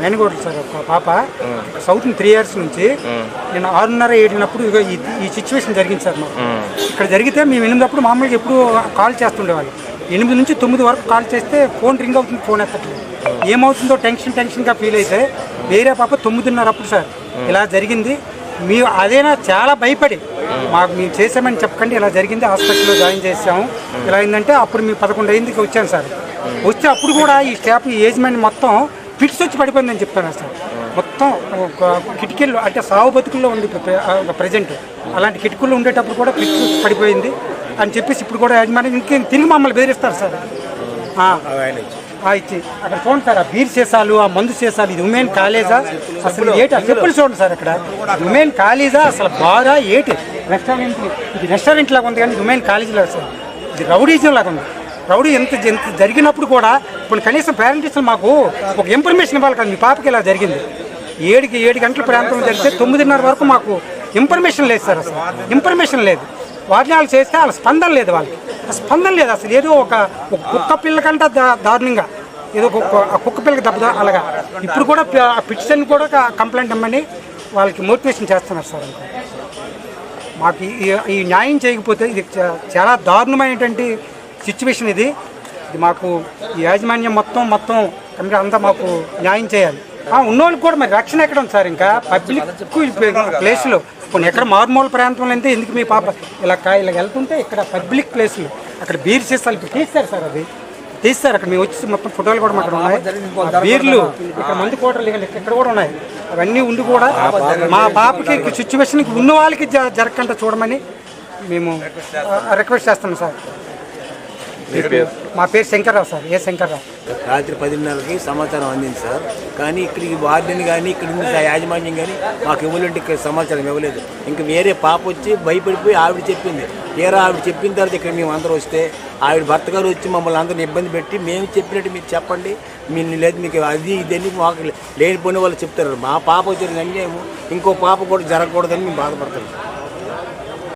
మేనగోడలు sir ఒక పాప. South three years నుంచి నేను ఆరున్నర ఏడినప్పుడు ఇగో ఈ సిచ్యువేషన్ జరిగింది సార్ మాకు. ఇక్కడ జరిగితే మేము ఎనిమిదప్పుడు మామూలుగా ఎప్పుడు కాల్ చేస్తుండేవాళ్ళు. ఎనిమిది నుంచి తొమ్మిది వరకు కాల్ చేస్తే ఫోన్ రింగ్ అవుతుంది ఫోన్ ఎత్తట్లేదు. ఏమవుతుందో టెన్షన్ టెన్షన్గా ఫీల్ అయితే వేరే పాప తొమ్మిదిన్నర అప్పుడు సార్ ఇలా జరిగింది. మీ అదేనా చాలా భయపడి మాకు మేము చేసామని చెప్పకండి ఇలా జరిగింది హాస్పిటల్లో జాయిన్ చేసాము ఇలా అయిందంటే అప్పుడు మీ పదకొండు అయిందికి వచ్చాను సార్. వస్తే అప్పుడు కూడా ఈ స్టాఫ్ ఈ ఏజ్మెంట్ మొత్తం ఫిట్స్ వచ్చి పడిపోయిందని చెప్తాను సార్? మొత్తం కిటికీల్లో అంటే సావు బతుకుల్లో ఉంది ప్రజెంట్ అలాంటి కిటికీల్లో ఉండేటప్పుడు కూడా ఫిట్స్ వచ్చి పడిపోయింది. అని చెప్పేసి ఇప్పుడు కూడా యాజమాన్యం ఇంకేం తిరిగి మమ్మల్ని బెదిరిస్తారు సార్. ఇచ్చి. అక్కడ చూడండి సార్ ఆ బీర్ చేసాలు ఆ మందు సీసాలు ఇది ఉమెన్ కాలేజా? అసలు ఏటి? ఆ చెప్పులు చూడండి సార్ అక్కడ. ఉమెన్ కాలేజా? అసలు బాగా ఏటి? రెస్టారెంట్ ఇది రెస్టారెంట్ లాగా ఉంది కానీ ఉమెన్ కాలేజీ లాగా సార్. ఇది రౌడీజం లాగా ఉంది. రౌడీ ఎంత ఎంత జరిగినప్పుడు కూడా ఇప్పుడు కనీసం పేరెంట్స్ మాకు ఒక ఇన్ఫర్మేషన్ ఇవ్వాలి కదా మీ పాపకి ఇలా జరిగింది. ఏడుకి ఏడు గంటల ప్రాంతం జరిగితే తొమ్మిదిన్నర వరకు మాకు ఇన్ఫర్మేషన్ లేదు సార్ అసలు. ఇన్ఫర్మేషన్ లేదు. వాటిని వాళ్ళు చేస్తే వాళ్ళ స్పందన లేదు వాళ్ళకి. స్పందన లేదు అసలు. ఏదో ఒక కుక్క పిల్లకంట దా- దారుణంగా. ఏదో ఒక కుక్క- ఆ కుక్క పిల్లకి దెబ్బ అలాగా. ఇప్పుడు కూడా పిటిషన్ కూడా కంప్లైంట్ ఇమ్మని వాళ్ళకి మోటివేషన్ చేస్తున్నారు సార్ మాకు ఈ- ఈ న్యాయం చేయకపోతే ఇది చాలా దారుణమైనటువంటి సిచ్యువేషన్ ఇది. ఇది మాకు ఈ యాజమాన్యం మొత్తం మొత్తం కమిటీ అంతా మాకు న్యాయం చేయాలి. ఉన్నోళ్ళు కూడా మరి రక్షణ ఎక్కడ ఉంది సార్ ఇంకా? పబ్లిక్ ప్లేస్లో కొన్ని ఎక్కడ మారుమూల ప్రాంతంలో అయితే ఎందుకు మీ పాప ఇలా కా- ఇలా వెళ్తుంటే ఇక్కడ పబ్లిక్ ప్లేస్లు అక్కడ బీర్ సీసాలు ఇప్పుడు తీస్తారు సార్ అది. తీస్తారు అక్కడ మేము వచ్చి మొత్తం ఫోటోలు కూడా మాకు ఉన్నాయి. బీర్లు ఇక్కడ మంది కోటలు ఇక్కడ ఇక్కడ కూడా ఉన్నాయి. అవన్నీ ఉండి కూడా మా పాపకి సిచ్యువేషన్కి ఉన్న వాళ్ళకి జ- జరగకుండా చూడమని మేము రిక్వెస్ట్ చేస్తున్నాం సార్. మా పేరు? శంకర్రావు సార్ ఏ శంకర్రావు? రాత్రి పదిన్నరకి సమాచారం అందింది సార్. కానీ ఇక్కడికి వార్డెన్ కానీ ఇక్కడ ఉంది యాజమాన్యం కానీ మాకు ఇవ్వలేంటే ఇక్కడ సమాచారం ఇవ్వలేదు. ఇంకా వేరే పాప వచ్చి భయపడిపోయి ఆవిడ చెప్పింది. తీరా ఆవిడ చెప్పిన తర్వాత ఇక్కడ మేము అందరూ వస్తే ఆవిడ భర్త గారు వచ్చి మమ్మల్ని అందరిని ఇబ్బంది పెట్టి మేము చెప్పినట్టు మీరు చెప్పండి. మీరు లేదు మీకు అది ఇదని మాకు లేనిపోయిన వాళ్ళు చెప్తారు. మా పాప వచ్చిన అన్యాయం ఇంకో పాప కూడా జరగకూడదని మేము బాధపడతాం